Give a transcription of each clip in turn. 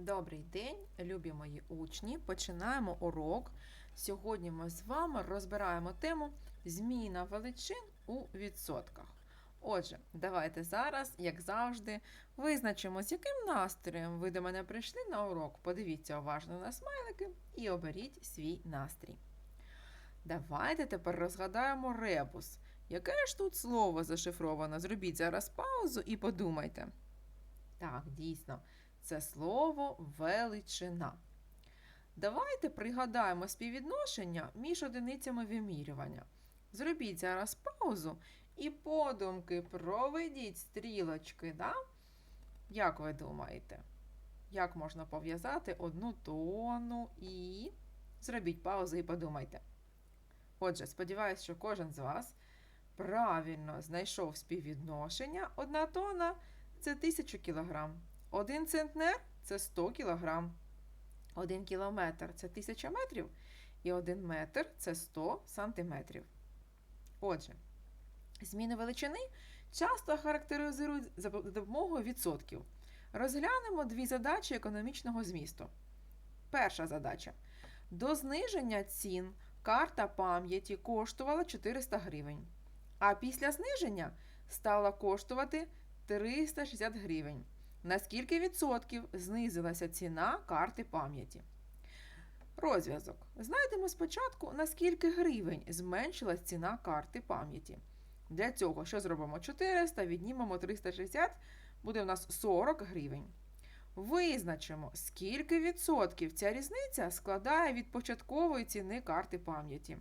Добрий день, любі мої учні. Починаємо урок. Сьогодні ми з вами розбираємо тему зміна величин у відсотках. Отже, давайте зараз, як завжди, визначимо, з яким настроєм ви до мене прийшли на урок. Подивіться уважно на смайлики і оберіть свій настрій. Давайте тепер розгадаємо ребус. Яке ж тут слово зашифровано? Зробіть зараз паузу і подумайте. Так, дійсно, це слово величина. Давайте пригадаємо співвідношення між одиницями вимірювання. Зробіть зараз паузу і подумки проведіть стрілочки. Да? Як ви думаєте, як можна пов'язати одну тону? і. Зробіть паузу і подумайте. Отже, сподіваюся, що кожен з вас правильно знайшов співвідношення. Одна тона – це 1000 кілограм. Один центнер це 100 кілограм. 1 кілометр це 1000 метрів. І 1 метр це 100 сантиметрів. Отже, зміни величини часто характеризують за допомогою відсотків. Розглянемо дві задачі економічного змісту. Перша задача. До зниження цін карта пам'яті коштувала 400 гривень. А після зниження стала коштувати 360 гривень. На скільки відсотків знизилася ціна карти пам'яті? Розв'язок. Знайдемо спочатку, на скільки гривень зменшилась ціна карти пам'яті. Для цього що зробимо? 400, віднімемо 360, буде у нас 40 гривень. Визначимо, скільки відсотків ця різниця складає від початкової ціни карти пам'яті.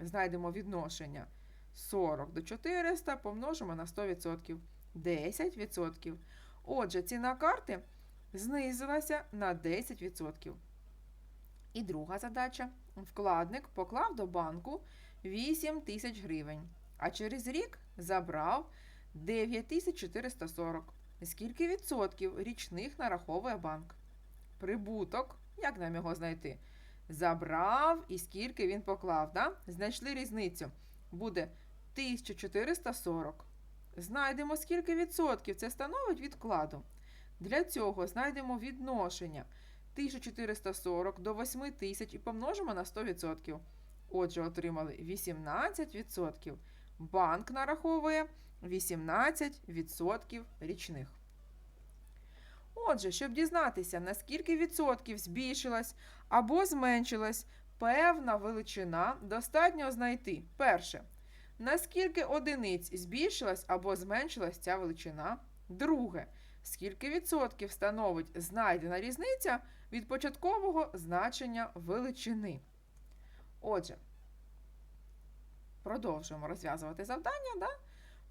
Знайдемо відношення 40 до 400 помножимо на 100%. 10%. Отже, ціна карти знизилася на 10%. І друга задача. Вкладник поклав до банку 8 тисяч гривень, а через рік забрав 9440. Скільки відсотків річних нараховує банк? Прибуток, як нам його знайти? Забрав і скільки він поклав. Да? Знайшли різницю. Буде 1440. Знайдемо, скільки відсотків це становить від вкладу. Для цього знайдемо відношення 1440 до 8000 і помножимо на 100%. Отже, отримали 18%. Банк нараховує 18% річних. Отже, щоб дізнатися, наскільки відсотків збільшилась або зменшилась певна величина, достатньо знайти перше. Наскільки одиниць збільшилась або зменшилась ця величина? Друге. Скільки відсотків становить знайдена різниця від початкового значення величини? Отже, продовжуємо розв'язувати завдання. Да?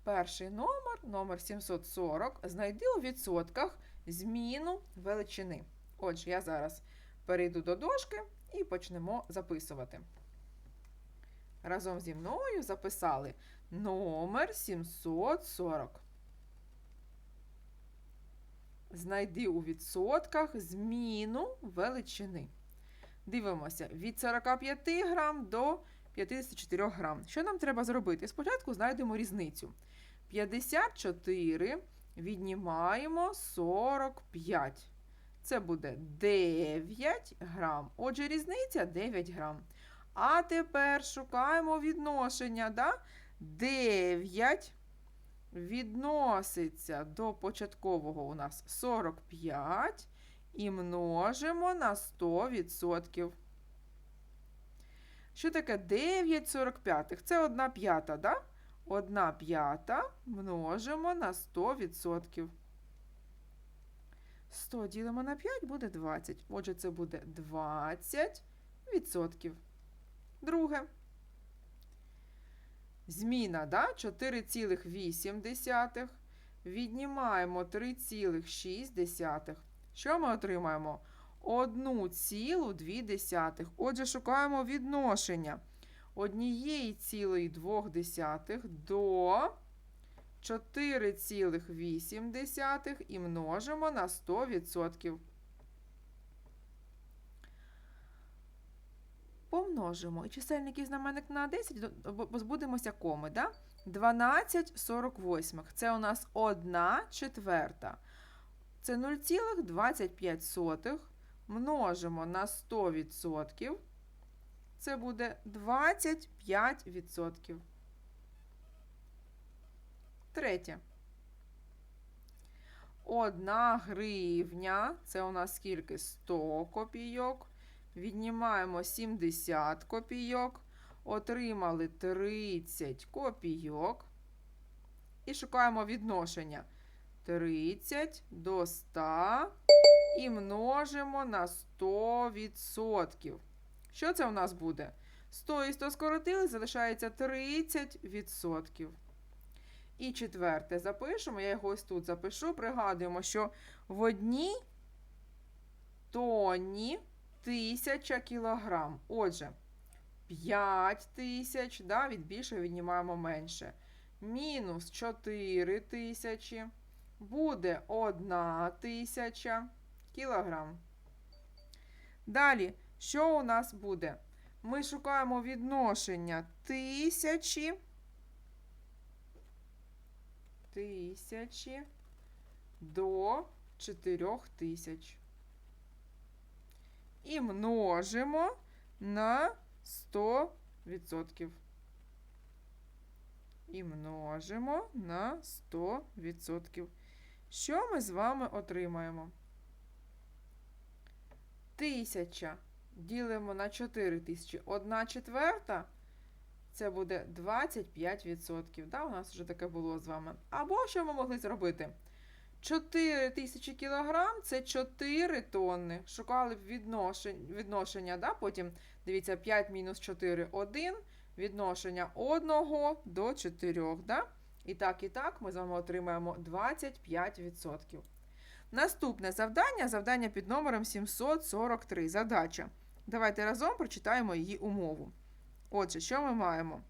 Перший номер, номер 740, знайди у відсотках зміну величини. Отже, я зараз перейду до дошки і почнемо записувати. Разом зі мною записали номер 740. Знайди у відсотках зміну величини. Дивимося від 45 грам до 54 грам. Що нам треба зробити? Спочатку знайдемо різницю. 54 віднімаємо 45. Це буде 9 грам. Отже, різниця 9 грам. А тепер шукаємо відношення. Да? 9 відноситься до початкового у нас 45 і множимо на 100%. Що таке 9 45? Це 1 п'ята, да? 1 п'ята множимо на 100%. 100 ділимо на 5 буде 20. Отже, це буде 20%. Друге. Зміна, да? 4,8. Віднімаємо 3,6. Що ми отримаємо? 1,2. Отже, шукаємо відношення 1,2 до 4,8 і множимо на 100%. Помножимо. І чисельник і знаменник на 10 до- позбудемося коми. Да? 12 48. Це у нас 1 четверта. це 0,25 множимо на 100%. Це буде 25%. Третє. Одна гривня, це у нас скільки? 100 копійок. Віднімаємо 70 копійок. Отримали 30 копійок. І шукаємо відношення. 30 до 100 і множимо на 100%. Що це у нас буде? 100 і 100 скоротили, залишається 30%. І четверте запишемо, я його ось тут запишу. Пригадуємо, що в одній тонні 1000 кілограм. Отже, 5 тисяч, да, від більшого віднімаємо менше. Мінус 4 тисячі буде 1 тисяча кілограм. Далі, що у нас буде? Ми шукаємо відношення тисячі. Тисячі до 4 тисяч. І множимо на 100%. І множимо на 100%. Що ми з вами отримаємо? Тисяча ділимо на 4 тисячі. Одна четверта це буде 25%. Да, у нас вже таке було з вами. Або що ми могли зробити? 4 тисячі кілограм це 4 тонни. Шукали б відношення, відношення да? потім дивіться, 5 мінус 4 1. Відношення 1 до 4. Да? І так, і так ми з вами отримаємо 25%. Наступне завдання завдання під номером 743. Задача. Давайте разом прочитаємо її умову. Отже, що ми маємо?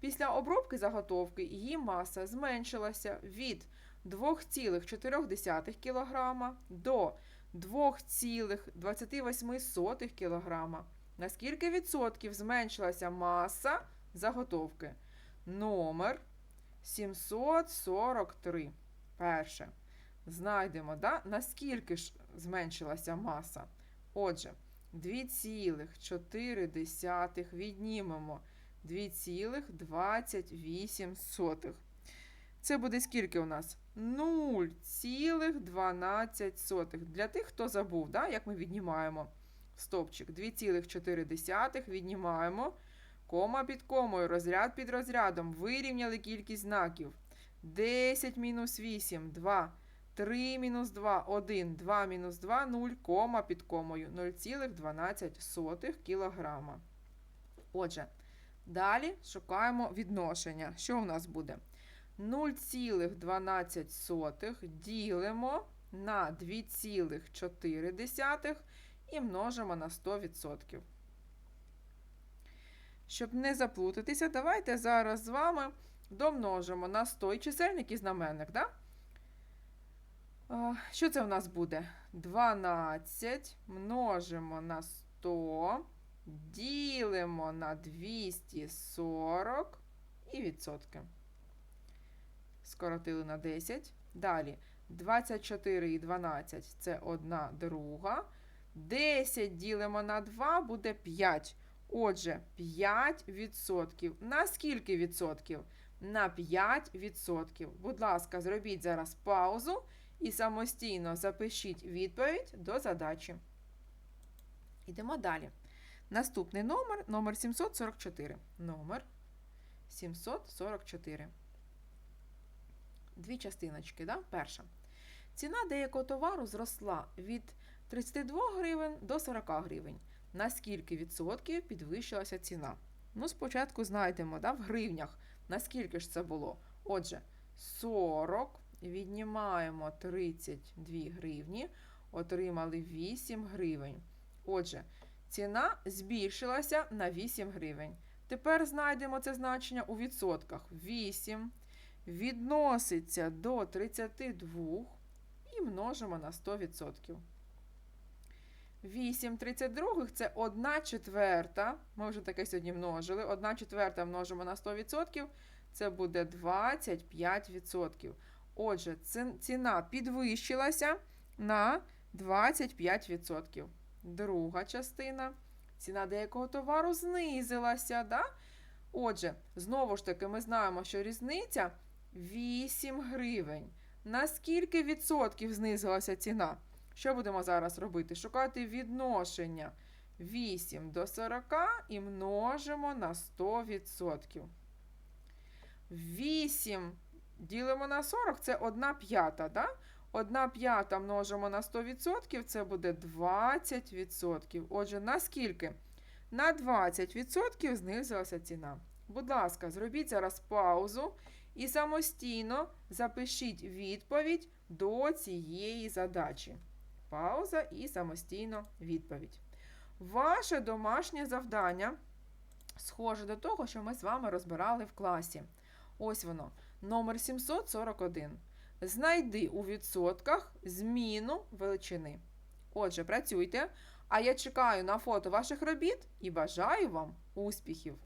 Після обробки заготовки її маса зменшилася від 2,4 кг до 2,28 кг. На скільки відсотків зменшилася маса заготовки? Номер 743. Перше. Знайдемо, да? наскільки ж зменшилася маса. Отже, 2,4 віднімемо 2,28. Це буде скільки у нас? 0,12. Для тих, хто забув, да? як ми віднімаємо стовпчик. 2,4 віднімаємо. Кома під комою, розряд під розрядом. Вирівняли кількість знаків. 10 мінус 8, 2. 3 мінус 2, 1, 2 мінус 2, 0, кома під комою 0,12 кілограма. Отже, далі шукаємо відношення. Що в нас буде? 0,12 ділимо на 2,4 і множимо на 100%. Щоб не заплутатися, давайте зараз з вами домножимо на 100 і чисельник і знаменник. Да? Що це в нас буде? 12 множимо на 100, ділимо на 240 і відсотки. Скоротили на 10. Далі 24 і 12 це 1 друга. 10 ділимо на 2 буде 5. Отже, 5 відсотків. На скільки відсотків? На 5 відсотків. Будь ласка, зробіть зараз паузу і самостійно запишіть відповідь до задачі. Йдемо далі. Наступний номер номер 744. Номер 744. Дві частиночки. Да? Перша. Ціна деякого товару зросла від 32 гривень до 40 гривень. На скільки відсотків підвищилася ціна? Ну, спочатку знайдемо да, в гривнях, наскільки ж це було. Отже, 40 віднімаємо 32 гривні, отримали 8 гривень. Отже, ціна збільшилася на 8 гривень. Тепер знайдемо це значення у відсотках. 8 відноситься до 32 і множимо на 100%. 8 32 це 1 четверта. Ми вже таке сьогодні множили. 1 четверта множимо на 100%. Це буде 25%. Отже, ціна підвищилася на 25%. Друга частина. Ціна деякого товару знизилася. Да? Отже, знову ж таки, ми знаємо, що різниця 8 гривень. На скільки відсотків знизилася ціна? Що будемо зараз робити? Шукати відношення 8 до 40 і множимо на 100%. 8 ділимо на 40 це 1 п'ята. Да? 1 п'ята множимо на 100%, це буде 20%. Отже, на скільки? На 20% знизилася ціна. Будь ласка, зробіть зараз паузу і самостійно запишіть відповідь до цієї задачі. Пауза і самостійно відповідь. Ваше домашнє завдання схоже до того, що ми з вами розбирали в класі. Ось воно, номер 741. Знайди у відсотках зміну величини. Отже, працюйте. А я чекаю на фото ваших робіт і бажаю вам успіхів!